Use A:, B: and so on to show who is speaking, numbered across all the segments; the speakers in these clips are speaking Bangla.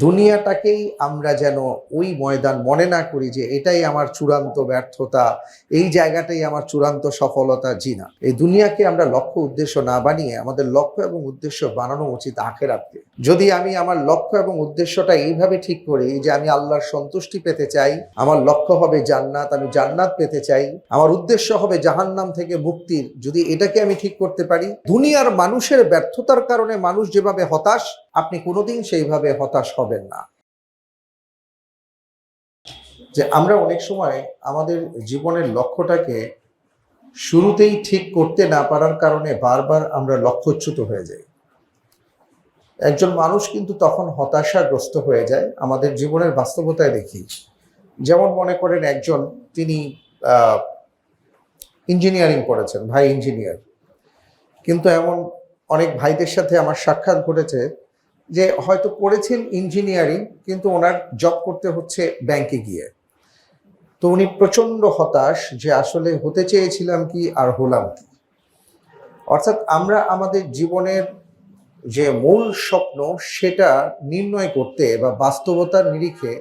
A: দুনিয়াটাকেই আমরা যেন ওই ময়দান মনে না করি যে এটাই আমার চূড়ান্ত ব্যর্থতা, এই জায়গাটাই আমার চূড়ান্ত সফলতা, জি না। এই দুনিয়াকে আমরা লক্ষ্য, উদ্দেশ্য না বানিয়ে আমাদের লক্ষ্য এবং উদ্দেশ্য বানানো উচিত আখেরাতে। যদি আমি আমার লক্ষ্য এবং উদ্দেশ্যটা এইভাবে ঠিক করি যে আমি আল্লাহর সন্তুষ্টি পেতে চাই, আমার লক্ষ্য হবে জান্নাত, আমি জান্নাত পেতে চাই, আমার উদ্দেশ্য হবে জাহান্নাম থেকে মুক্তির, যদি এটাকে আমি ঠিক করতে পারি, দুনিয়ার মানুষের ব্যর্থতার কারণে মানুষ যেভাবে হতাশ, আপনি কোনোদিন সেইভাবে হতাশ হবেন না। যে আমরা অনেক সময় আমাদের জীবনের লক্ষ্যটাকে শুরুতেই ঠিক করতে না পারার কারণে বারবার আমরা লক্ষ্যচ্যুত হয়ে যাই। একজন মানুষ কিন্তু তখন হতাশাগ্রস্ত হয়ে যায়, আমাদের জীবনের বাস্তবতায় দেখি। যেমন মনে করেন একজন, তিনি ইঞ্জিনিয়ারিং করেছেন ভাই ইঞ্জিনিয়ার কিন্তু এমন অনেক ভাইদের সাথে আমার সাক্ষাৎ ঘটেছে যে হয়তো পড়েছেন ইঞ্জিনিয়ারিং কিন্তু ওনার জব করতে হচ্ছে ব্যাংকে গিয়ে। তো উনি প্রচণ্ড হতাশ যে আসলে হতে চেয়েছিলাম কি আর হলাম কি। অর্থাৎ আমরা আমাদের জীবনের যে মূল স্বপ্ন, সেটা নির্ণয় করতে বা বাস্তবতার নিরিখে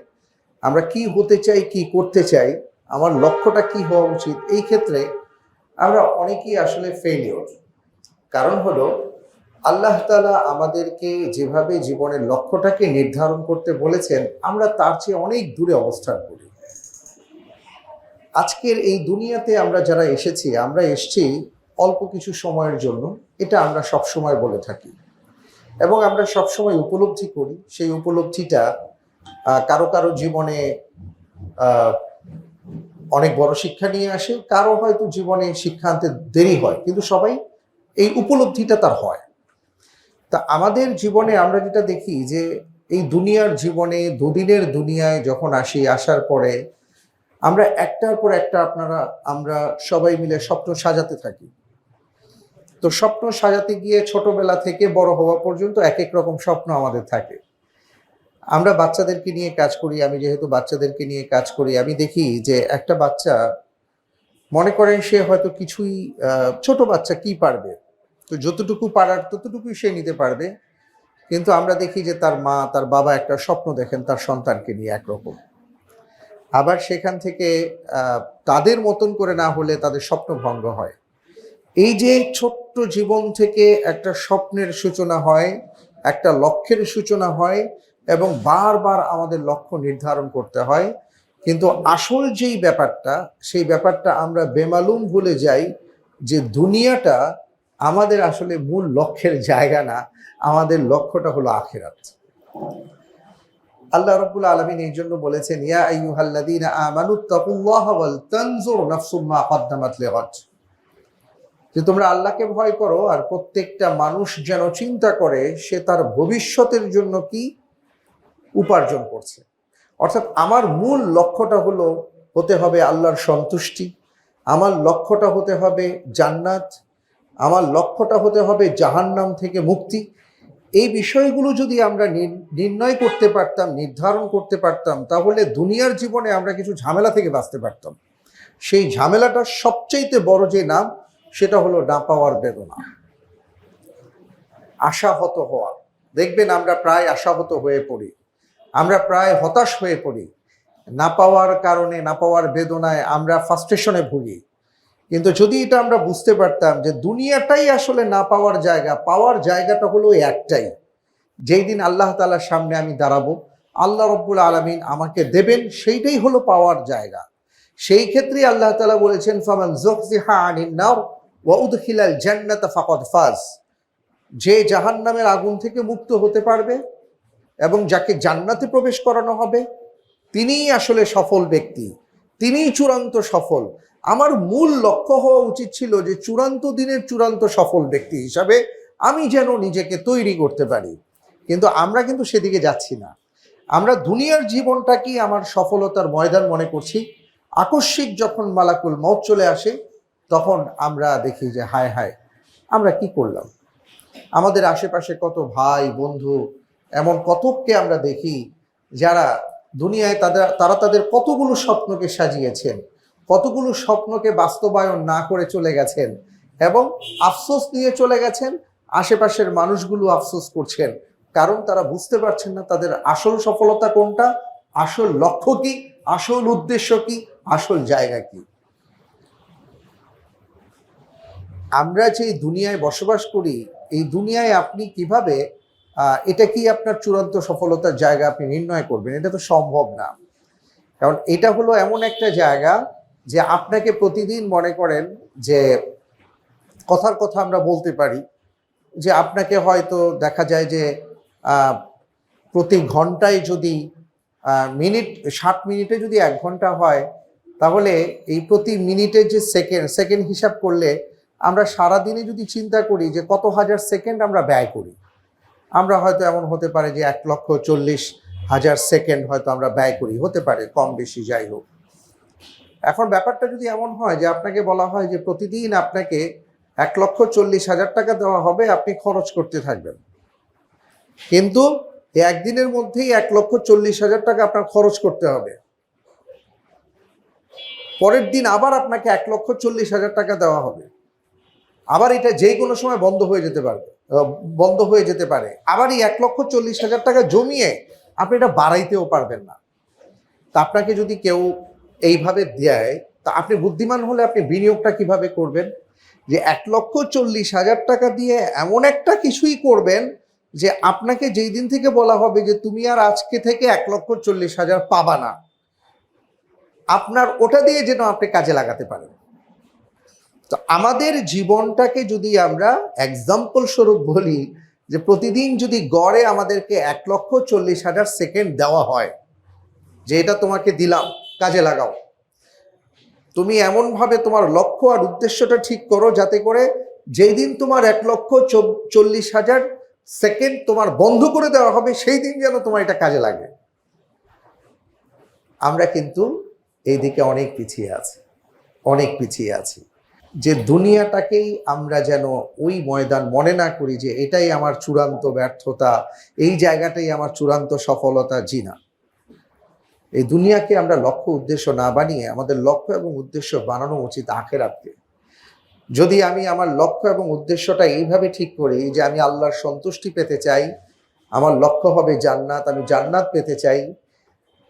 A: আমরা কি হতে চাই, কি করতে চাই, আমার লক্ষ্যটা কি হওয়া উচিত, এই ক্ষেত্রে আমরা অনেকেই আসলে ফেলিওর কারণ হলো আল্লাহ তালা আমাদেরকে যেভাবে জীবনের লক্ষ্যটাকে নির্ধারণ করতে বলেছেন, আমরা তার চেয়ে অনেক দূরে অবস্থান করি। আজকের এই দুনিয়াতে আমরা যারা এসেছি, আমরা এসছি অল্প কিছু সময়ের জন্য, এটা আমরা সব সময় বলে থাকি। এবং আমরা সব সময় উপলব্ধি করি, সেই উপলব্ধিটা কারও কারও জীবনে অনেক বড় শিক্ষা নিয়ে আসে, কারও হয়তো জীবনে শিক্ষা আনতে দেরি হয়, কিন্তু সবাই এই উপলব্ধিটা তার হয়। তা আমাদের জীবনে আমরা যেটা দেখি যে এই দুনিয়ার জীবনে দুদিনের দুনিয়ায় যখন আসি, আসার পরে আমরা একটার পর একটা আপনারা, আমরা সবাই মিলে স্বপ্ন সাজাতে থাকি। তো স্বপ্ন সাজাতে গিয়ে ছোটবেলা থেকে বড় হওয়া পর্যন্ত এক এক রকম স্বপ্ন আমাদের থাকে। আমরা বাচ্চাদেরকে নিয়ে কাজ করি, আমি যেহেতু বাচ্চাদেরকে নিয়ে কাজ করি, আমি দেখি যে একটা বাচ্চা মনে করেন সে হয়তো কিছুই ছোট বাচ্চা কি পারবে? তো যতটুকু পারার ততটুকুই সে নিতে পারবে। কিন্তু আমরা দেখি যে তার মা, তার বাবা একটা স্বপ্ন দেখেন তার সন্তানকে নিয়ে একরকম। আবার সেখান থেকে তাদের মতন করে না হলে তাদের স্বপ্ন ভঙ্গ হয়। এই যে ছোট্ট জীবন থেকে একটা স্বপ্নের সূচনা হয়, একটা লক্ষ্যের সূচনা হয় এবং বারবার আমাদের লক্ষ্য নির্ধারণ করতে হয়, কিন্তু আসল যেই ব্যাপারটা, সেই ব্যাপারটা আমরা বেমালুম ভুলে যাই যে দুনিয়াটা আমাদের আসলে মূল লক্ষ্যের জায়গা না, আমাদের লক্ষ্যটা হলো আখেরাত। আল্লাহ রাব্বুল আলামিন এই জন্য বলেছেন, ইয়া আইয়ুহাল্লাযীনা আমানু তাকুল্লাহা ওয়াল তানজুর নাফসুম মা কদ্দামাত যে তোমরা আল্লাহকে ভয় করো আর প্রত্যেকটা মানুষ যেন চিন্তা করে সে তার ভবিষ্যতের জন্য কি উপার্জন করছে। অর্থাৎ আমার মূল লক্ষ্যটা হলো হতে হবে আল্লাহর সন্তুষ্টি, আমার লক্ষ্যটা হতে হবে জান্নাত আমার লক্ষ্যটা হতে হবে জাহান্নাম থেকে মুক্তি। এই বিষয়গুলো যদি আমরা নির- নির্ণয় করতে পারতাম, নির্ধারণ করতে পারতাম, তাহলে দুনিয়ার জীবনে আমরা কিছু ঝামেলা থেকে বাঁচতে পারতাম। সেই ঝামেলাটার সবচাইতে বড় যে নাম, সেটা হলো না পাওয়ার বেদনা। আশাহত হওয়া। দেখবেন আমরা প্রায় আশাহত হয়ে পড়ি। আমরা প্রায় হতাশ হয়ে পড়ি। না পাওয়ার কারণে, না পাওয়ার বেদনায় আমরা ফাস্ট্রেশনে ভুগি। কিন্তু যদি এটা আমরা বুঝতে পারতাম যে দুনিয়াটাই আসলে না পাওয়ার জায়গা, পাওয়ার জায়গাটা হলো একটাই। যেই দিন আল্লাহ তালার সামনে আমি দাঁড়াবো, আল্লাহ রব্বুল আলমিন আমাকে দেবেন, সেইটাই হলো পাওয়ার জায়গা। সেই ক্ষেত্রে আল্লাহ তালা বলেছেন, ফামান জোকজিহা আনিন নাও ওয়া উদখিলাল জান্নাত ফাকদ ফাজ। যে জাহান্নামের আগুন থেকে মুক্ত হতে পারবে এবং যাকে জান্নাতে প্রবেশ করানো হবে, তিনিই আসলে সফল ব্যক্তি, তিনিই চূড়ান্ত সফল। আমার মূল লক্ষ্য হওয়া উচিত ছিল যে চূড়ান্ত দিনের চূড়ান্ত সফল ব্যক্তি হিসাবে আমি যেন নিজেকে তৈরি করতে পারি। কিন্তু আমরা কিন্তু সেদিকে যাচ্ছি না। আমরা দুনিয়ার জীবনটাকেই আমার সফলতার ময়দান মনে করছি। আকস্মিক যখন মালাকুল মত চলে আসে, তখন আমরা দেখি যে হায় হায়, আমরা কি করলাম? আমাদের আশেপাশে কত ভাই, বন্ধু, এমন কতককে আমরা দেখি যারা দুনিয়ায় তাদের, তারা তাদের কতগুলো স্বপ্নকে সাজিয়েছেন। কতগুলো স্বপ্নকে বাস্তবায়ন না করে চলে গেছেন এবং আফসোস নিয়ে চলে গেছেন, আশেপাশের মানুষগুলো আফসোস করছেন। কারণ তারা বুঝতে পারছেন না তাদের আসল সফলতা কোনটা, আসল লক্ষ্য কি, আসল উদ্দেশ্য কি, আসল জায়গা কি। আমরা যে দুনিয়ায় বসবাস করি, এই দুনিয়ায় আপনি কীভাবে এটা কি আপনার চূড়ান্ত সফলতার জায়গা আপনি নির্ণয় করবেন? এটা তো সম্ভব না। কারণ এটা হলো এমন একটা জায়গা যে আপনাকে প্রতিদিন মনে করেন যে কথার কথা আমরা বলতে পারি, যে আপনাকে হয়তো দেখা যায় যে প্রতি ঘন্টায় যদি মিনিট, ষাট মিনিটে যদি এক ঘণ্টা হয়, তাহলে এই প্রতি মিনিটে যে সেকেন্ড সেকেন্ড হিসাব করলে আমরা সারাদিনে যদি চিন্তা করি যে কত হাজার সেকেন্ড আমরা ব্যয় করি, আমরা হয়তো এমন হতে পারে যে এক লক্ষ চল্লিশ হাজার সেকেন্ড হয়তো আমরা ব্যয় করি, হতে পারে কম বেশি, যাই হোক। এখন ব্যাপারটা যদি এমন হয় যে আপনাকে বলা হয় যে প্রতিদিন আপনাকে এক লক্ষ চল্লিশ হাজার টাকা দেওয়া হবে, আপনি খরচ করতে থাকবেন। কিন্তু একদিনের মধ্যেই এক লক্ষ চল্লিশ হাজার টাকা আপনার খরচ করতে হবে। পরের দিন আবার আপনাকে এক লক্ষ চল্লিশ হাজার টাকা দেওয়া হবে। আবার এটা যে কোনো সময় বন্ধ হয়ে যেতে পারবে বন্ধ হয়ে যেতে পারে। আবার এই এক লক্ষ চল্লিশ হাজার টাকা জমিয়ে আপনি এটা বাড়াইতেও পারবেন না। তা আপনাকে যদি কেউ এইভাবে দেয়, তা আপনি বুদ্ধিমান হলে আপনি বিনিয়োগটা কীভাবে করবেন? যে এক লক্ষ চল্লিশ হাজার টাকা দিয়ে এমন একটা কিছুই করবেন যে আপনাকে যেই দিন থেকে বলা হবে যে তুমি আর আজকে থেকে এক লক্ষ চল্লিশ হাজার পাবা না, আপনার ওটা দিয়ে যেন আপনি কাজে লাগাতে পারেন। তো আমাদের জীবনটাকে যদি আমরা এক্সাম্পল স্বরূপ বলি, যে প্রতিদিন যদি গড়ে আমাদেরকে এক লক্ষ চল্লিশ হাজার সেকেন্ড দেওয়া হয়, যে এটা তোমাকে দিলাম কাজে লাগাও। তুমি এমনভাবে তোমার লক্ষ্য আর উদ্দেশ্যটা ঠিক করো যাতে করে যেই দিন তোমার এক লক্ষ চল্লিশ হাজার সেকেন্ড তোমার বন্ধ করে দেওয়া হবে, সেই দিন যেন তোমার এটা কাজে লাগে। আমরা কিন্তু এই দিকে অনেক পিছিয়ে আছি, অনেক পিছিয়ে আছি। যে দুনিয়াটাকেই আমরা যেন ওই ময়দান মনে না করি যে এটাই আমার চূড়ান্ত ব্যর্থতা, এই জায়গাটাই আমার চূড়ান্ত সফলতা, জি না। এই দুনিয়াকে আমরা লক্ষ্য, উদ্দেশ্য না বানিয়ে আমাদের লক্ষ্য এবং উদ্দেশ্য বানানো উচিত আখেরাতকে। যদি আমি আমার লক্ষ্য এবং উদ্দেশ্যটা এইভাবে ঠিক করি যে আমি আল্লাহর সন্তুষ্টি পেতে চাই, আমার লক্ষ্য হবে জান্নাত, আমি জান্নাত পেতে চাই,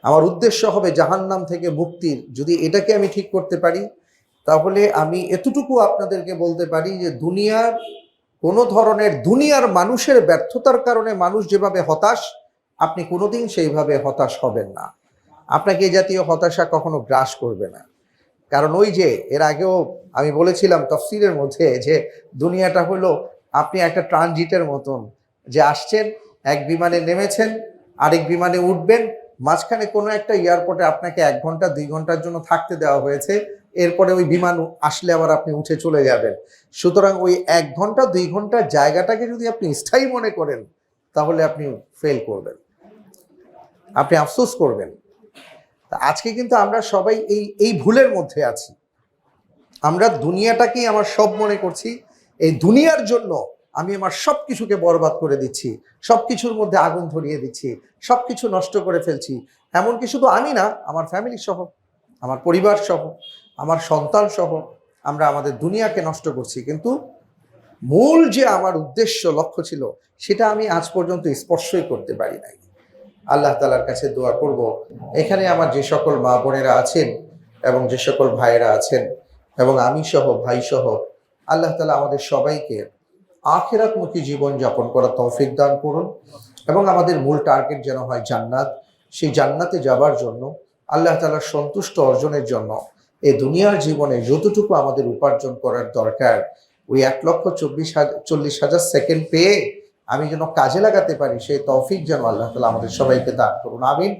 A: আমার উদ্দেশ্য হবে জাহান্নাম থেকে মুক্তির, যদি এটাকে আমি ঠিক করতে পারি, তাহলে আমি এতটুকু আপনাদেরকে বলতে পারি যে দুনিয়ার কোনো ধরনের দুনিয়ার মানুষের ব্যর্থতার কারণে মানুষ যেভাবে হতাশ, আপনি কোনোদিন সেইভাবে হতাশ হবেন না। আপনাকে এই জাতীয় হতাশা কখনো গ্রাস করবে না। কারণ ওই যে, এর আগেও আমি বলেছিলাম তফসিলের মধ্যে যে, দুনিয়াটা হলো আপনি একটা ট্রানজিটের মতন যে আসছেন, এক বিমানে নেমেছেন, আরেক বিমানে উঠবেন, মাঝখানে কোনো একটা এয়ারপোর্টে আপনাকে এক ঘণ্টা, দুই ঘণ্টার জন্য থাকতে দেওয়া হয়েছে, এরপরে ওই বিমান আসলে আবার আপনি উঠে চলে যাবেন। সুতরাং ওই এক ঘণ্টা, দুই ঘণ্টার জায়গাটাকে যদি আপনি স্থায়ী মনে করেন, তাহলে আপনি ফেল করবেন। আপনি আফসোস করবেন। আজকে কিন্তু আমরা সবাই এই এই ভুলের মধ্যে আছি। আমরা দুনিয়াটাকেই আমার সব মনে করছি, এই দুনিয়ার জন্য আমি আমার সব কিছুকে বরবাদ করে দিচ্ছি সব কিছুর মধ্যে আগুন ধরিয়ে দিচ্ছি সব কিছু নষ্ট করে ফেলছি। এমনকি শুধু আমি না, আমার ফ্যামিলি সহ, আমার পরিবার সহ, আমার সন্তান সহ আমরা আমাদের দুনিয়াকে নষ্ট করছি। কিন্তু মূল যে আমার উদ্দেশ্য, লক্ষ্য ছিল, সেটা আমি আজ পর্যন্ত স্পর্শই করতে পারি নাই। আল্লাহ তালার কাছে দোয়া করব। এখানে আমার যে সকল মা বোনেরা আছেন এবং যে সকল ভাইয়েরা আছেন এবং আমি সহ, ভাই সহ, আল্লাহ তালা আমাদের সবাইকে আখেরাতমুখী জীবন যাপন করার তৌফিক দান করুন এবং আমাদের মূল টার্গেট যেন হয় জান্নাত। সেই জান্নাতে যাবার জন্য, আল্লাহ তালার সন্তুষ্ট অর্জনের জন্য এই দুনিয়ার জীবনে যতটুকু আমাদের উপার্জন করার দরকার, ওই এক লক্ষ চব্বিশ হাজার চল্লিশ হাজার সেকেন্ড পেয়ে আমি যেন কাজে লাগাতে পারি, সেই তৌফিক যেন আল্লাহ তালা আমাদের সবাইকে দান করুন, আমিন।